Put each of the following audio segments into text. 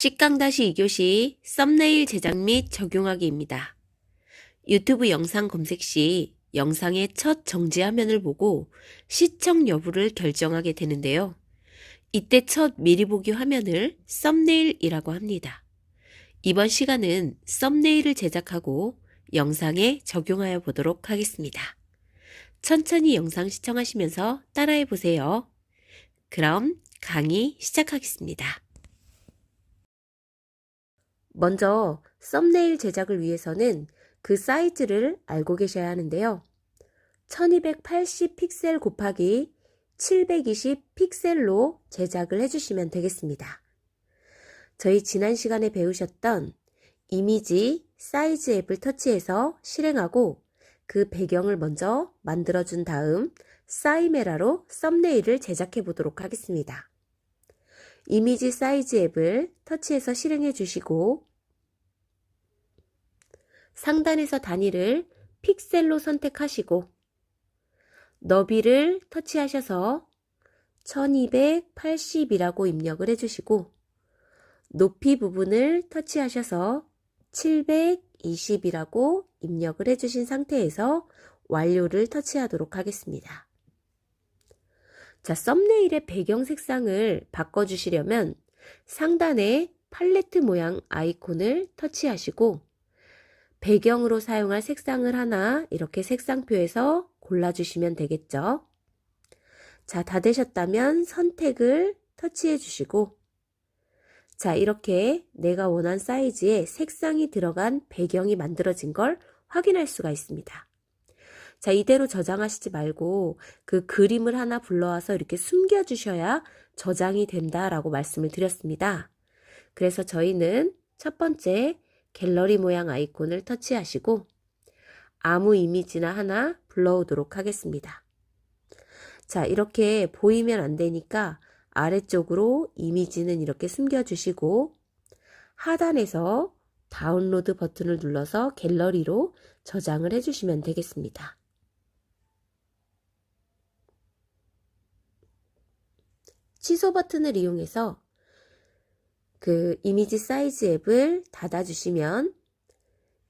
식강-2교시 썸네일 제작 및 적용하기입니다. 유튜브 영상 검색 시 영상의 첫 정지 화면을 보고 시청 여부를 결정하게 되는데요. 이때 첫 미리 보기 화면을 썸네일이라고 합니다. 이번 시간은 썸네일을 제작하고 영상에 적용하여 보도록 하겠습니다. 천천히 영상 시청하시면서 따라해 보세요. 그럼 강의 시작하겠습니다. 먼저 썸네일 제작을 위해서는 그 사이즈를 알고 계셔야 하는데요. 1280 픽셀 곱하기 720 픽셀로 제작을 해주시면 되겠습니다. 저희 지난 시간에 배우셨던 이미지 사이즈 앱을 터치해서 실행하고 그 배경을 먼저 만들어준 다음 사이메라로 썸네일을 제작해 보도록 하겠습니다. 이미지 사이즈 앱을 터치해서 실행해 주시고 상단에서 단위를 픽셀로 선택하시고 너비를 터치하셔서 1280이라고 입력을 해주시고 높이 부분을 터치하셔서 720이라고 입력을 해주신 상태에서 완료를 터치하도록 하겠습니다. 자, 썸네일의 배경 색상을 바꿔주시려면 상단에 팔레트 모양 아이콘을 터치하시고 배경으로 사용할 색상을 하나 이렇게 색상표에서 골라주시면 되겠죠. 자, 다 되셨다면 선택을 터치해 주시고 자, 이렇게 내가 원한 사이즈의 색상이 들어간 배경이 만들어진 걸 확인할 수가 있습니다. 자, 이대로 저장하시지 말고 그 그림을 하나 불러와서 이렇게 숨겨주셔야 저장이 된다라고 말씀을 드렸습니다. 그래서 저희는 첫 번째 갤러리 모양 아이콘을 터치하시고 아무 이미지나 하나 불러오도록 하겠습니다. 자, 이렇게 보이면 안 되니까 아래쪽으로 이미지는 이렇게 숨겨주시고 하단에서 다운로드 버튼을 눌러서 갤러리로 저장을 해주시면 되겠습니다. 취소 버튼을 이용해서 그 이미지 사이즈 앱을 닫아주시면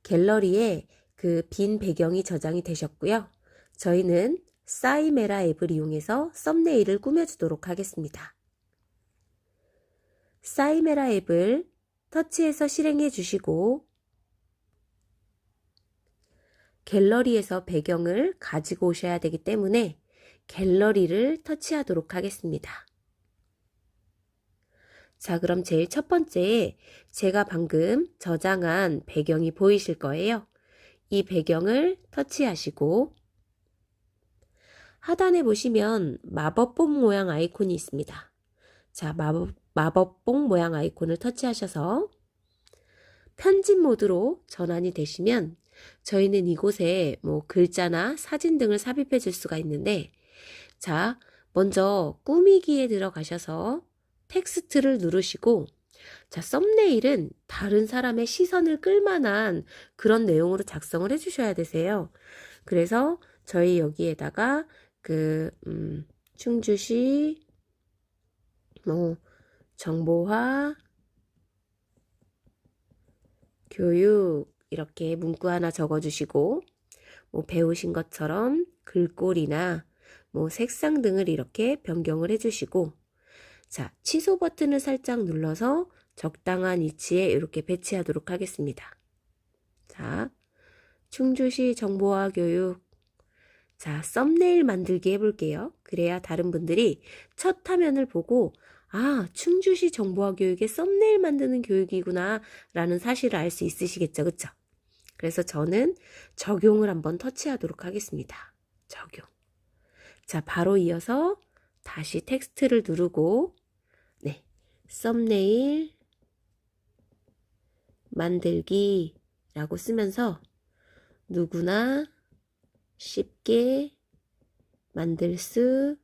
갤러리에 그 빈 배경이 저장이 되셨고요. 저희는 사이메라 앱을 이용해서 썸네일을 꾸며주도록 하겠습니다. 사이메라 앱을 터치해서 실행해 주시고 갤러리에서 배경을 가지고 오셔야 되기 때문에 갤러리를 터치하도록 하겠습니다. 자, 그럼 제일 첫 번째 제가 방금 저장한 배경이 보이실 거예요. 이 배경을 터치하시고 하단에 보시면 마법봉 모양 아이콘이 있습니다. 자, 마법, 마법봉 모양 아이콘을 터치하셔서 편집 모드로 전환이 되시면 저희는 이곳에 뭐 글자나 사진 등을 삽입해 줄 수가 있는데 자, 먼저 꾸미기에 들어가셔서 텍스트를 누르시고 자, 썸네일은 다른 사람의 시선을 끌만한 그런 내용으로 작성을 해주셔야 되세요. 그래서 저희 여기에다가 그, 음, 충주시, 뭐, 정보화, 교육, 이렇게 문구 하나 적어주시고, 뭐, 배우신 것처럼 글꼴이나 뭐, 색상 등을 이렇게 변경을 해주시고, 자, 취소 버튼을 살짝 눌러서 적당한 위치에 이렇게 배치하도록 하겠습니다. 자, 충주시 정보화 교육. 자, 썸네일 만들기 해볼게요. 그래야 다른 분들이 첫 화면을 보고, 아, 충주시 정보화 교육의 썸네일 만드는 교육이구나, 라는 사실을 알 수 있으시겠죠. 그쵸? 그래서 저는 적용을 한번 터치하도록 하겠습니다. 적용. 자, 바로 이어서 다시 텍스트를 누르고, 네, 썸네일 만들기 라고 쓰면서 누구나 쉽게 만들 수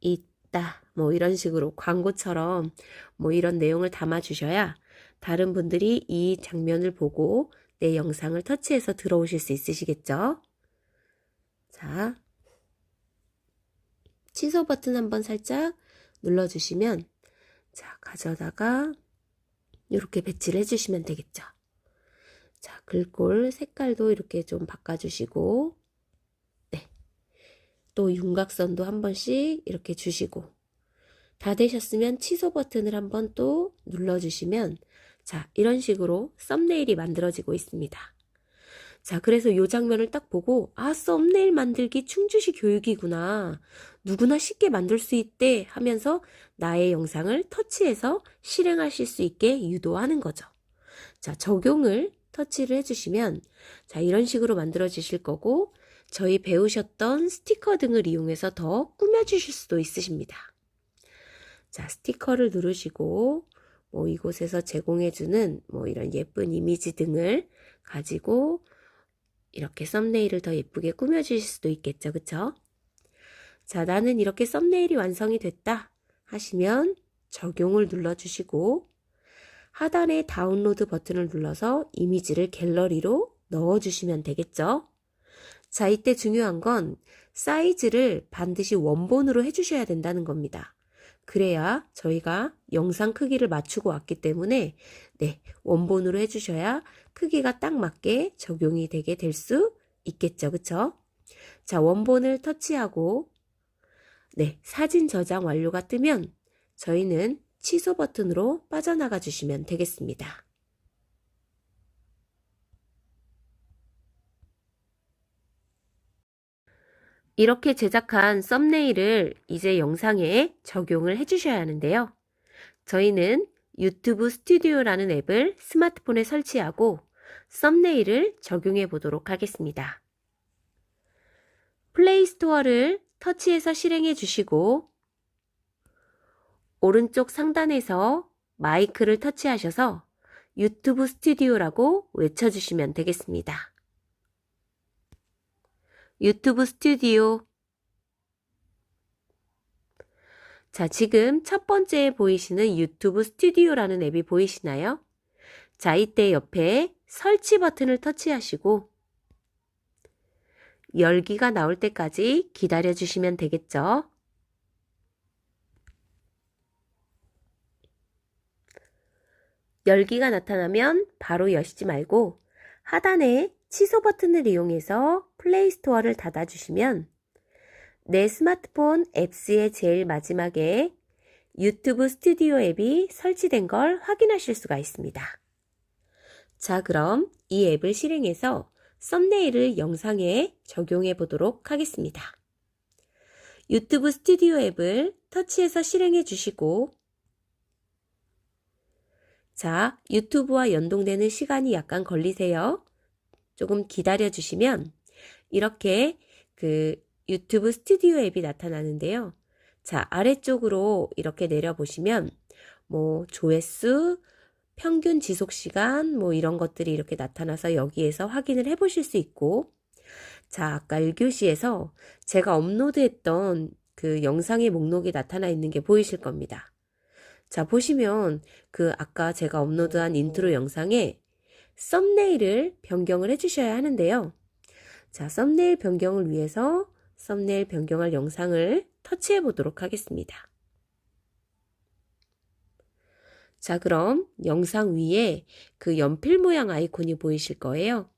있다. 뭐 이런 식으로 광고처럼 뭐 이런 내용을 담아 주셔야 다른 분들이 이 장면을 보고 내 영상을 터치해서 들어오실 수 있으시겠죠? 자, 취소 버튼 한번 살짝 눌러주시면 자, 가져다가 이렇게 배치를 해주시면 되겠죠. 자, 글꼴 색깔도 이렇게 좀 바꿔주시고, 네. 또 윤곽선도 한 번씩 이렇게 주시고, 다 되셨으면 취소 버튼을 한번 또 눌러주시면, 자, 이런 식으로 썸네일이 만들어지고 있습니다. 자, 그래서 이 장면을 딱 보고, 아, 썸네일 만들기 충주시 교육이구나. 누구나 쉽게 만들 수 있대 하면서 나의 영상을 터치해서 실행하실 수 있게 유도하는 거죠. 자, 적용을 터치를 해주시면, 자, 이런 식으로 만들어지실 거고, 저희 배우셨던 스티커 등을 이용해서 더 꾸며주실 수도 있으십니다. 자, 스티커를 누르시고, 뭐 이곳에서 제공해주는 뭐 이런 예쁜 이미지 등을 가지고 이렇게 썸네일을 더 예쁘게 꾸며주실 수도 있겠죠. 그쵸? 자, 나는 이렇게 썸네일이 완성이 됐다 하시면 적용을 눌러주시고 하단에 다운로드 버튼을 눌러서 이미지를 갤러리로 넣어주시면 되겠죠. 자, 이때 중요한 건 사이즈를 반드시 원본으로 해주셔야 된다는 겁니다. 그래야 저희가 영상 크기를 맞추고 왔기 때문에 네, 원본으로 해주셔야 크기가 딱 맞게 적용이 되게 될 수 있겠죠. 그쵸? 자, 원본을 터치하고 네, 사진 저장 완료가 뜨면 저희는 취소 버튼으로 빠져나가 주시면 되겠습니다. 이렇게 제작한 썸네일을 이제 영상에 적용을 해주셔야 하는데요. 저희는 유튜브 스튜디오라는 앱을 스마트폰에 설치하고 썸네일을 적용해 보도록 하겠습니다. 플레이 스토어를 터치해서 실행해 주시고 오른쪽 상단에서 마이크를 터치하셔서 유튜브 스튜디오라고 외쳐주시면 되겠습니다. 유튜브 스튜디오 자, 지금 첫 번째 보이시는 유튜브 스튜디오라는 앱이 보이시나요? 자, 이때 옆에 설치 버튼을 터치하시고 열기가 나올 때까지 기다려 주시면 되겠죠. 열기가 나타나면 바로 여시지 말고 하단에 취소 버튼을 이용해서 플레이 스토어를 닫아주시면 내 스마트폰 앱스의 제일 마지막에 유튜브 스튜디오 앱이 설치된 걸 확인하실 수가 있습니다. 자, 그럼 이 앱을 실행해서 썸네일을 영상에 적용해 보도록 하겠습니다. 유튜브 스튜디오 앱을 터치해서 실행해 주시고 자, 유튜브와 연동되는 시간이 약간 걸리세요. 조금 기다려 주시면 이렇게 그 유튜브 스튜디오 앱이 나타나는데요. 자, 아래쪽으로 이렇게 내려보시면 뭐 조회수, 평균 지속 시간 뭐 이런 것들이 이렇게 나타나서 여기에서 확인을 해 보실 수 있고 자, 아까 1교시에서 제가 업로드했던 그 영상의 목록이 나타나 있는 게 보이실 겁니다. 자, 보시면 그 아까 제가 업로드한 인트로 영상에 썸네일을 변경을 해 주셔야 하는데요. 자, 썸네일 변경을 위해서 썸네일 변경할 영상을 터치해 보도록 하겠습니다. 자, 그럼 영상 위에 그 연필 모양 아이콘이 보이실 거예요.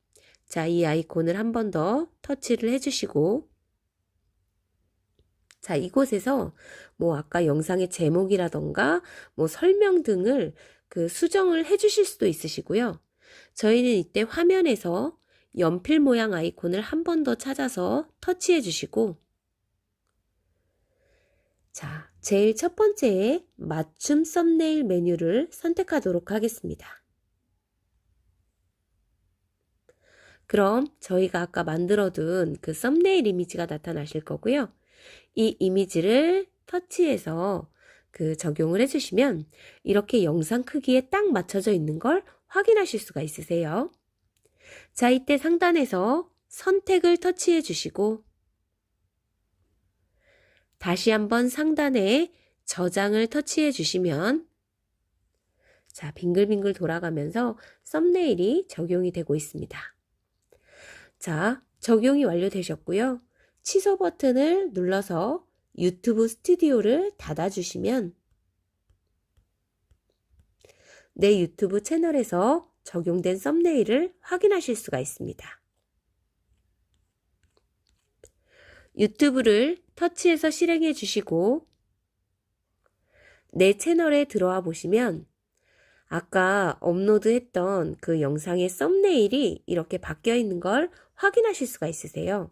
자, 이 아이콘을 한 번 더 터치를 해주시고, 자, 이곳에서 뭐 아까 영상의 제목이라던가 뭐 설명 등을 그 수정을 해주실 수도 있으시고요. 저희는 이때 화면에서 연필 모양 아이콘을 한 번 더 찾아서 터치해 주시고 자, 제일 첫 번째에 맞춤 썸네일 메뉴를 선택하도록 하겠습니다. 그럼 저희가 아까 만들어둔 그 썸네일 이미지가 나타나실 거고요. 이 이미지를 터치해서 그 적용을 해주시면 이렇게 영상 크기에 딱 맞춰져 있는 걸 확인하실 수가 있으세요. 자, 이때 상단에서 선택을 터치해 주시고 다시 한번 상단에 저장을 터치해 주시면 자, 빙글빙글 돌아가면서 썸네일이 적용이 되고 있습니다. 자, 적용이 완료되셨고요. 취소 버튼을 눌러서 유튜브 스튜디오를 닫아주시면 내 유튜브 채널에서 적용된 썸네일을 확인하실 수가 있습니다. 유튜브를 터치해서 실행해 주시고 내 채널에 들어와 보시면 아까 업로드했던 그 영상의 썸네일이 이렇게 바뀌어 있는 걸 확인하실 수가 있으세요.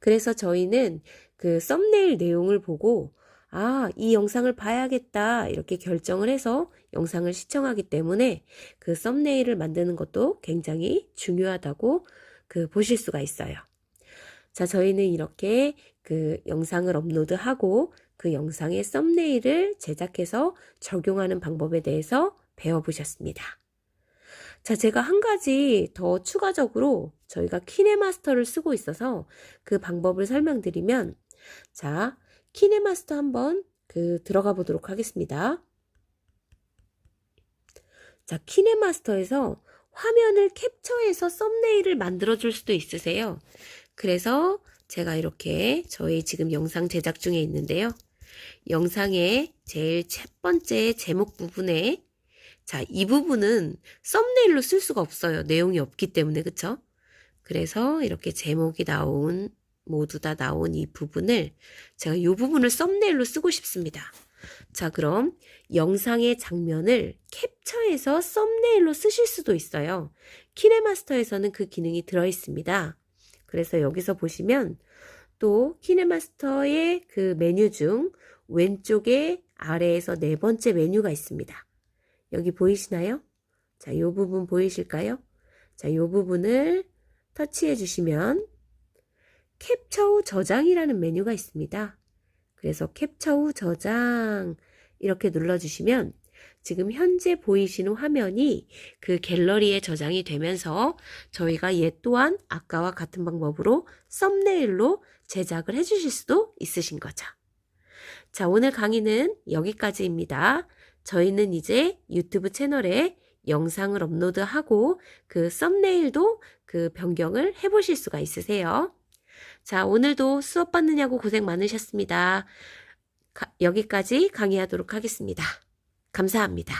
그래서 저희는 그 썸네일 내용을 보고 아, 이 영상을 봐야겠다. 이렇게 결정을 해서 영상을 시청하기 때문에 그 썸네일을 만드는 것도 굉장히 중요하다고 그 보실 수가 있어요. 자, 저희는 이렇게 그 영상을 업로드하고 그 영상의 썸네일을 제작해서 적용하는 방법에 대해서 배워보셨습니다. 자, 제가 한 가지 더 추가적으로 저희가 키네마스터를 쓰고 있어서 그 방법을 설명드리면, 자, 키네마스터 한번 그 들어가 보도록 하겠습니다. 자, 키네마스터에서 화면을 캡처해서 썸네일을 만들어 줄 수도 있으세요. 그래서 제가 이렇게 저희 지금 영상 제작 중에 있는데요. 영상의 제일 첫 번째 제목 부분에 자, 이 부분은 썸네일로 쓸 수가 없어요. 내용이 없기 때문에, 그쵸? 그래서 이렇게 제목이 나온, 모두 다 나온 이 부분을 제가 이 부분을 썸네일로 쓰고 싶습니다. 자, 그럼 영상의 장면을 캡처해서 썸네일로 쓰실 수도 있어요. 키네마스터에서는 그 기능이 들어 있습니다. 그래서 여기서 보시면 또 키네마스터의 그 메뉴 중 왼쪽에 아래에서 네 번째 메뉴가 있습니다. 여기 보이시나요? 자, 요 부분 보이실까요? 자, 요 부분을 터치해 주시면 캡처 후 저장이라는 메뉴가 있습니다. 그래서 캡처 후 저장 이렇게 눌러주시면 지금 현재 보이시는 화면이 그 갤러리에 저장이 되면서 저희가 얘 또한 아까와 같은 방법으로 썸네일로 제작을 해주실 수도 있으신 거죠. 자, 오늘 강의는 여기까지입니다. 저희는 이제 유튜브 채널에 영상을 업로드하고 그 썸네일도 그 변경을 해보실 수가 있으세요. 자, 오늘도 수업 받느냐고 고생 많으셨습니다. 가- 여기까지 강의하도록 하겠습니다. 감사합니다.